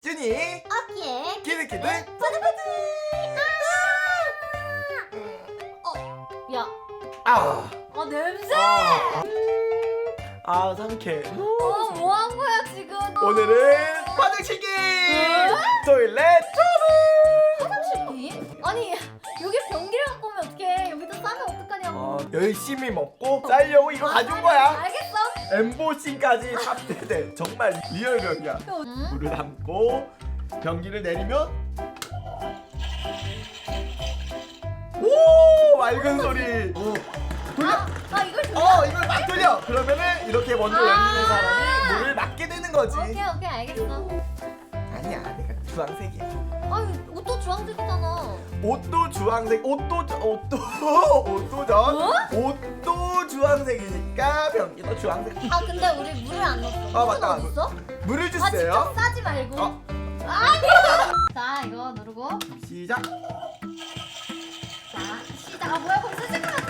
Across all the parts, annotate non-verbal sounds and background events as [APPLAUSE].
준이 오케이. 키드키드 파드파드. 야, 아, 어 냄새. 아, 아 상쾌 어, 뭐 한 거야 지금? 오늘은 화장실기 토일렛 화장실이? 아니 여기 변기를 갖고 오면 어떡해? 여기다 싸면 어떡하냐고. 어, 열심히 먹고 쌀려고 이거 가져온 거야 알겠어. 엠보싱까지 탑재돼 정말 리얼 병이야 응? 물을 담고 변기를 내리면 오 맑은 소리 오, 돌려 아, 아 이걸 줘. 어 이걸 막 돌려 그러면은 이렇게 먼저 아. 열리는 사람이 물을 맞게 되는 거지 오케이 오케이 알겠어. 아니야 내가 주황색이야 아유 옷도 주황색이잖아. 옷도 주황색 옷도 주- 옷도 [LAUGHS] 옷도 전 뭐? 옷도 주황색이니까 변기도 주황색 아 근데 우리 물을 안 넣었어. 아, 맞다. 있어? 물을 아 주세요 싸지 말고. 어. 아니야. 자 이거 누르고. 시작 자 시작. 아 뭐야 벌써 시작하면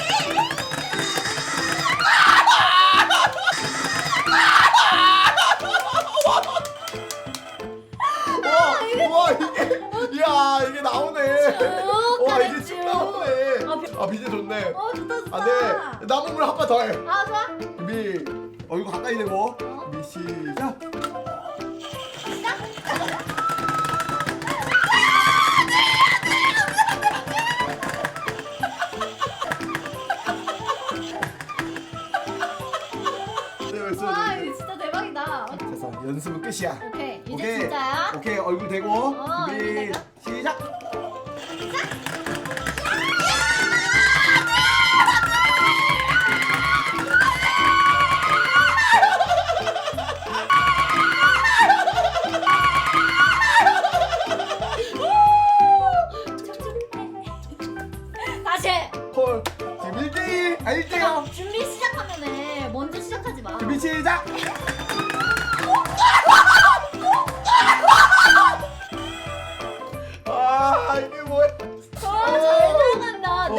와, 와 이게 야 이게 나오네 쭉 와 이게 쭉 쭉. 나오네 아, 비- 아 비제 좋네 어 좋다 좋다. 안돼 남은 물 한 번 더 해 아 좋아. 준비 어 이거 가까이 대고 어? 준비 시작. [LAUGHS] 네, 왜와 써야 돼? 이거 진짜 대박이다. 됐어 연습은 끝이야 오케이 이제 오케이. 진짜야. 오케이 얼굴 대고 어, 준비 얼굴. 시작 다시. 콜 지금 1대1 아 1대0 야, 준비 시작하면 해. 먼저 시작하지 마. 준비 시작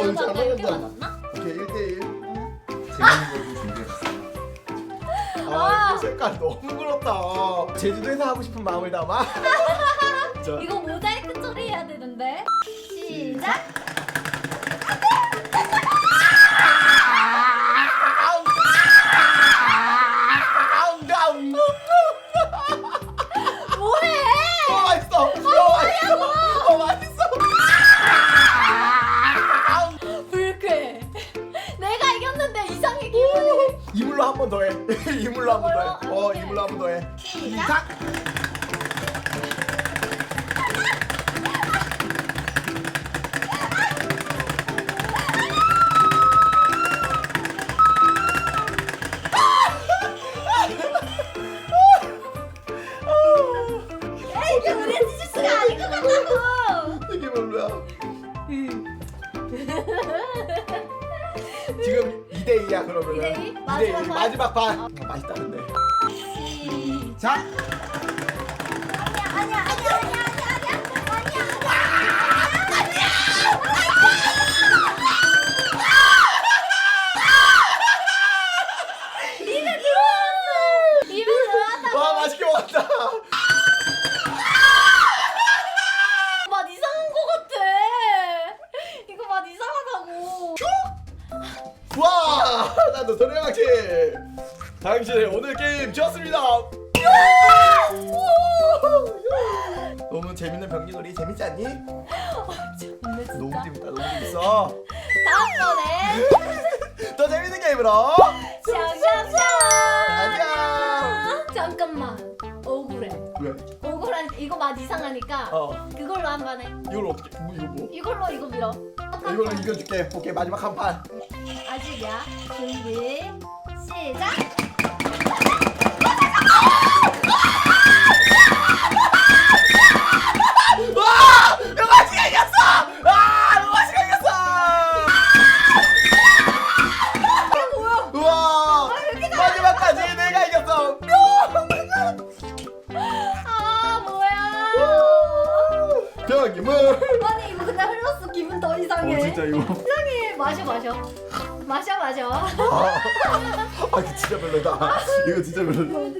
어, 이렇게 나간다. 맞았나? 오케이 1대1 재밌는 걸로 준비했어요. 아 와. 이거 색깔 너무 그렇다 제주도에서 하고 싶은 마음을 담아 [LAUGHS] 자, 이거 모자이크 처리해야 되는데. 시작. 이물로 한 번 더해 이물로? 어 오케이. 이물로 한 번 더 해 시작. 에이, 이게 우리 지식수가 아닌 것 같다고. 이게 별로야 지금 2대 2야 그러면은 2대 2? 마지막 판? 마지막 판 어, 맛있다는데 자 아니야, 아니야, 아니야, 아니야, 아니야, 아니야, 아니야. 입에 들어왔어. 입에 들어왔다. 와 맛있게 먹었다 맛 이상한 거 같아. 이거 맛 이상하다고. 와 나도 도레망치 당신의 오늘 게임 좋았습니다. 너무 재밌는 병기놀이 재밌지 않니? 근데 너무 재밌다 너무 재밌어. 다음번에 더 재밌는 게임으로. 샹샹샹. 맛 이상하니까 어 그걸로 한 번 해. 이걸 어떻게 뭐 이거 뭐? 이걸로 이거 밀어. 이걸로 이겨줄게 오케이 마지막 한 판 아직이야. 준비. 시작. 더 이상해. 어 진짜 이거 이상해. 마셔 마셔. 마셔 마셔. 아, 아 이거 진짜 별로다 이거 진짜 별로다